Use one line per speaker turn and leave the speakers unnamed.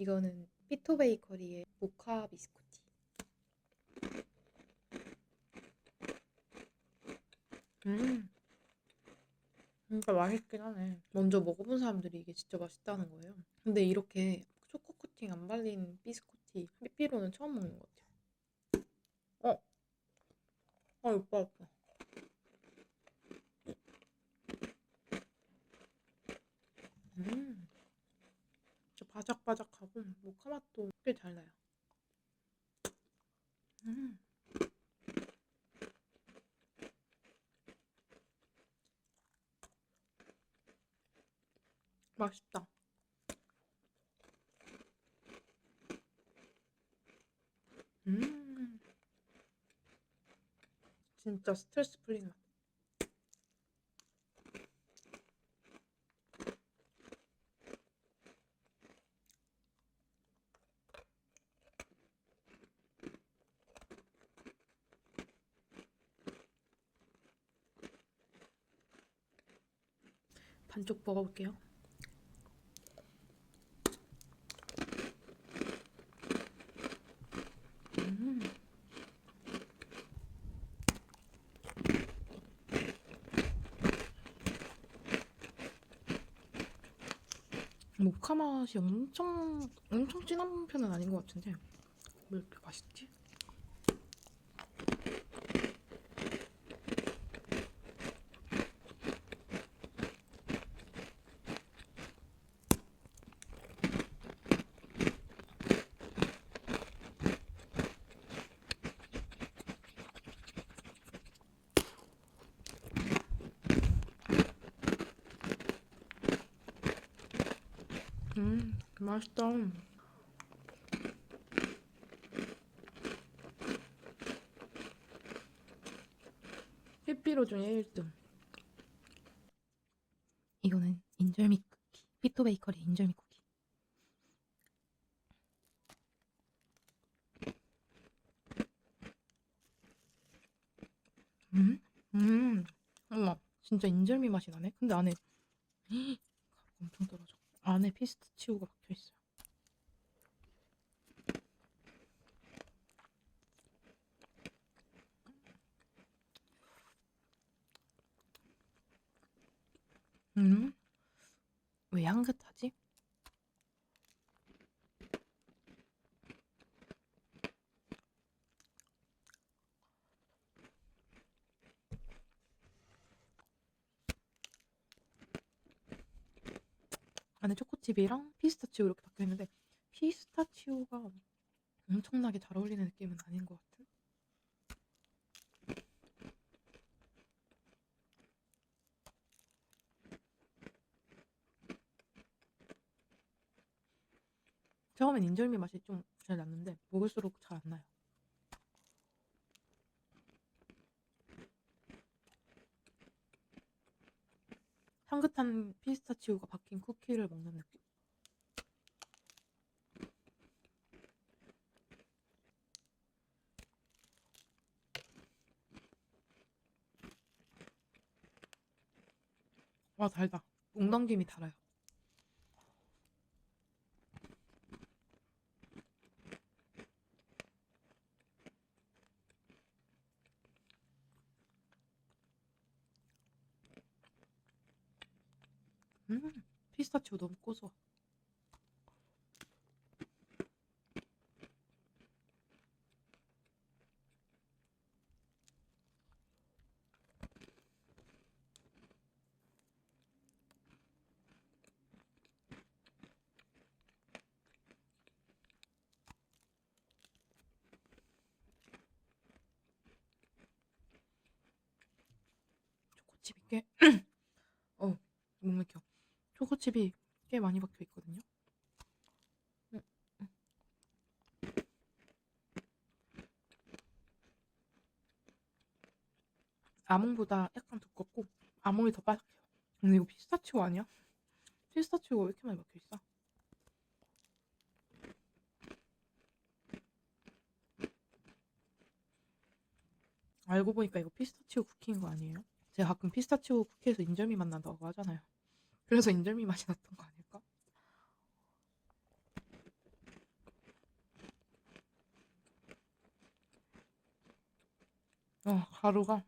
이거는 피토 베이커리의 모카 비스코티. 음. 진짜 맛있긴 하네. 먼저 먹어본 사람들이 이게 진짜 맛있다는 거예요. 근데 이렇게 초코 코팅 안 발린 비스코티 삐삐로는 처음 먹는 것 같아요. 어? 아, 오빠 아파. 음. 바삭바삭하고 모카 맛도 꽤 잘 나요. 음. 맛있다. 음. 진짜 스트레스 풀리는 맛. 반쪽 먹어볼게요. 음. 모카 맛이 엄청 엄청 진한 편은 아닌 것 같은데 왜 이렇게 맛있지? 음 맛있다. 햇비로 중에 1등. 이거는 인절미 쿠키. 피토 베이커리 인절미 쿠키. 음? 음. 어머, 진짜 인절미 맛이 나네. 근데 안에 가루가 엄청 떨어져. 안에 피스타치오가 박혀 있어요. 음? 왜 향긋하지? 안에 초코칩이랑 피스타치오 이렇게 박혀 있는데 피스타치오가 엄청나게 잘 어울리는 느낌은 아닌 것 같은? 처음엔 인절미 맛이 좀 잘 났는데 먹을수록 잘 안 나요. 향긋한 피스타치오가 박힌 쿠키를 먹는 느낌. 와 달다. 목 넘김이 달아요. 음, 피스타치오 너무 어, 못 맥혀. 초코칩이 꽤 많이 박혀 있거든요. 아몬보다 약간 두껍고 아몬이 더 바삭해요. 근데 이거 피스타치오 아니야? 피스타치오가 왜 이렇게 많이 박혀 있어? 알고 보니까 이거 피스타치오 쿠키인 거 아니에요? 제가 가끔 피스타치오 쿠키에서 인절미 맛 난다고 하잖아요. 그래서 인절미 맛이 났던 거 아닐까? 어, 가루가